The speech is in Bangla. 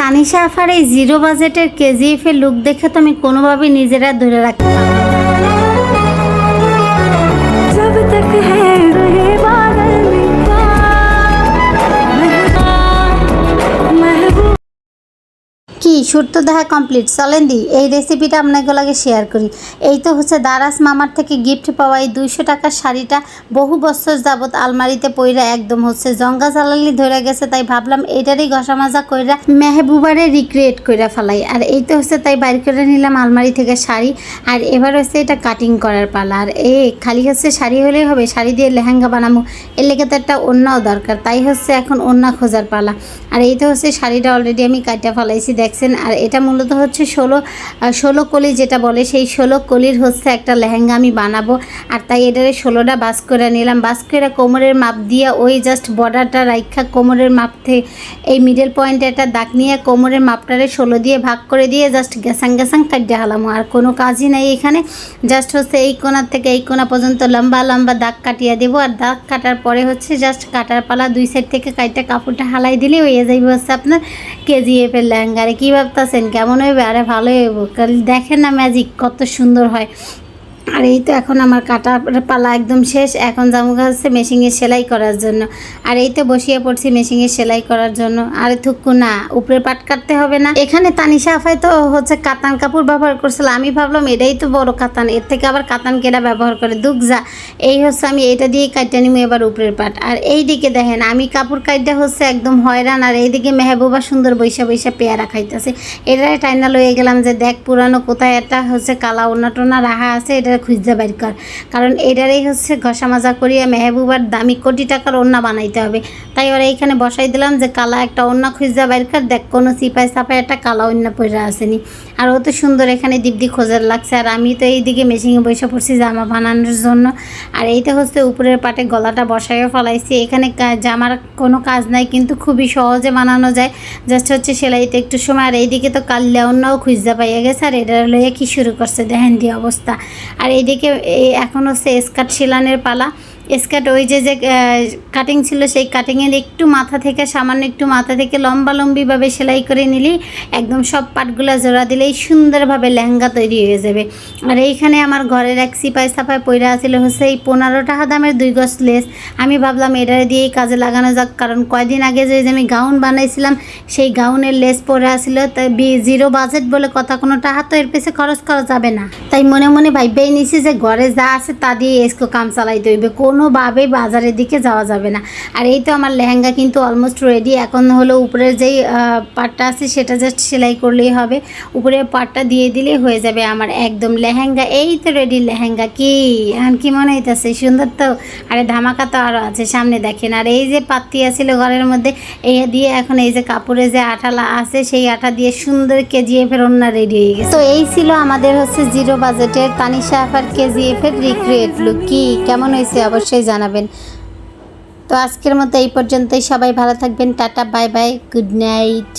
তানিশা আফার এই জিরো বাজেটের কেজিএফ এর লুক দেখে তো আমি কোনোভাবেই নিজেরা ধরে রাখতে পারব সুর তো দেখা কমপ্লিট চলেন দি, এই রেসিপিটা আপনাকে লাগে শেয়ার করি। এই তো হচ্ছে দারাস মামার থেকে গিফট পাওয়া এই দুইশো টাকার শাড়িটা। বহু বছর যাবত আলমারিতে পইরা একদম হচ্ছে জঙ্গা জালালি ধরে গেছে, তাই ভাবলাম এটারই ঘষা মাজা কইরা মেহবুবারে রিক্রিয়েট কইরা ফেলাই। আর এই তো হচ্ছে তাই বাইর করে নিলাম আলমারি থেকে শাড়ি। আর এবার হচ্ছে এটা কাটিং করার পালা। আর এ, খালি হচ্ছে শাড়ি হলেই হবে, শাড়ি দিয়ে লেহেঙ্গা বানাবো এর লেগে তো একটা অন্যও দরকার, তাই হচ্ছে এখন অন্য খোঁজার পালা। আর এই তো হচ্ছে শাড়িটা অলরেডি আমি কাটা ফেলাইছি, দেখছেন? আর এটা মূলত হচ্ছে ষোলো ষোলো কলি যেটা বলে, সেই ষোলো কলির হচ্ছে একটা লেহেঙ্গা আমি বানাবো। আর তাই এটারে ষোলোটা বাস করে নিলাম। বাস করে কোমরের মাপ দিয়ে ওই জাস্ট বর্ডারটা রাইখা কোমরের মাপ থেকে এই মিডল পয়েন্টে একটা দাগ নিয়ে কোমরের মাপটারে ষোলো দিয়ে ভাগ করে দিয়ে জাস্ট গ্যাসাং গ্যাসাং কাটতে হালামো। আর কোনো কাজই নাই এখানে। জাস্ট হচ্ছে এই কোণার থেকে এই কোণা পর্যন্ত লম্বা লম্বা দাগ কাটিয়ে দেবো। আর দাগ কাটার পরে হচ্ছে জাস্ট কাটার পালা দুই সাইড থেকে কাইটা কাপড়টা হালাই দিলে হয়ে যাইবে হচ্ছে আপনার কেজিএফ এর লেহেঙ্গারে। কী ভাবতেছেন? কেমন হইবে? আরে ভালোই হইব। দেখেন না ম্যাজিক কত সুন্দর হয়। আর এই তো এখন আমার কাটা পালা একদম শেষ। এখন জামুকা হচ্ছে মেশিনে সেলাই করার জন্য। আর এই তো বসিয়ে পড়ছি মেশিনে সেলাই করার জন্য। আরে থুক্কু না, উপরে পাট কাটতে হবে না। এখানে তানিশা আফাই তো হচ্ছে কাতান কাপড় ব্যবহার করছিল। আমি ভাবলাম, এটাই তো বড় কাতান। এর থেকে আবার কাতান কেনা ব্যবহার করে। যা। এই হচ্ছে আমি এটা দিয়ে কাটতে নিব এবার উপরের পাট। আর এই দিকে দেখেন, আমি কাপড় কাটতে হচ্ছে একদম হয়রান। আর এইদিকে মেহবুবা সুন্দর বৈশা বৈশা পেয়ারা খাইতেছে। এটাই টাইনা লয়ে গেলাম যে দেখ পুরানো কোথায়? একটা হচ্ছে কালা ওনা টোনা রাহা আছে। এটা খুঁজতে বাইর কর। কারণ এটারই হচ্ছে ঘষা মাজা করিয়া মেহবুবার দামি কোটি টাকার ওন্না বানাইতে হবে। তাই ওরা এইখানে বসাই দিলাম যে কালা একটা ওন্না খুঁজতে বাইর কর, দেখ কোনো সিপাই সাপাই একটা কালা ওন্না পরে আসেনি। আর ও তো সুন্দর এখানে দিব্যি খোঁজার লাগছে। আর আমি তো এইদিকে মেশিনে বসে পড়ছি জামা বানানোর জন্য। আর এইটা হচ্ছে উপরের পাটে গলাটা বসাইও ফেলাইছি। এখানে জামার কোনো কাজ নাই, কিন্তু খুবই সহজে বানানো যায়। জাস্ট হচ্ছে সেলাইতে একটু সময়। আর এইদিকে তো কাল লেওনাও খুঁজতে পাইয়া গেছে। আর এটা লইয়া কি শুরু করছে দেখেন দি অবস্থা। আর এইদিকে এই এখন হচ্ছে স্কার্ট শিলানের পালা। স্কার্ট, ওই যে যে কাটিং ছিল, সেই কাটিংয়ের একটু মাথা থেকে, সামান্য একটু মাথা থেকে লম্বা লম্বিভাবে সেলাই করে নিলেই একদম সব পাটগুলো জোড়া দিলেই সুন্দরভাবে লেহেঙ্গা তৈরি হয়ে যাবে। আর এইখানে আমার ঘরের এক সিপাই সাপাই পইরা আছিল, হচ্ছে এই পনেরো টাকা দামের দুই গজ লেস আমি ভাবলাম এটা দিয়েই কাজে লাগানো যাক, কারণ কয়দিন আগে যে আমি গাউন বানাইছিলাম, সেই গাউনের লেস পরে আসছিল তাই জিরো বাজেট বলে কথা কোনো টাকা তো এর পেছে খরচ করা যাবে না। তাই মনে মনে ভাইবেই নিছি যে, ঘরে যা আছে তা দিয়ে এসকো কাম চালাইতে হইবে কোনোভাবেই বাজারের দিকে যাওয়া যাবে না। আর এই তো আমার লেহেঙ্গা কিন্তু অলমোস্ট রেডি এখন হলো উপরের যেই পাটটা আছে সেটা জাস্ট সেলাই করলেই হবে। উপরের পাটটা দিয়ে দিলেই হয়ে যাবে আমার একদম লেহেঙ্গা। এই তো রেডি লেহেঙ্গা। কি, এখন কি মনে হইতেছে? সুন্দর তো। আরে ধামাকা তো আরও আছে, সামনে দেখেন। আর এই যে পাত্তি আছিল ঘরের মধ্যে এই দিয়ে এখন এই যে কাপড়ে যে আঠালা আছে, সেই আঠা দিয়ে সুন্দর কেজিএফ এর অন্য রেডি হয়ে গেছে। তো এই ছিল আমাদের হচ্ছে জিরো বাজেটের তানিশা আফার কেজিএফ এর রিক্রিয়েট লুক কি, কেমন হয়েছে? অবশ্যই জানাবেন। তো আজকের মতো এই পর্যন্তই। সবাই ভালো থাকবেন। Tata, bye bye, good night.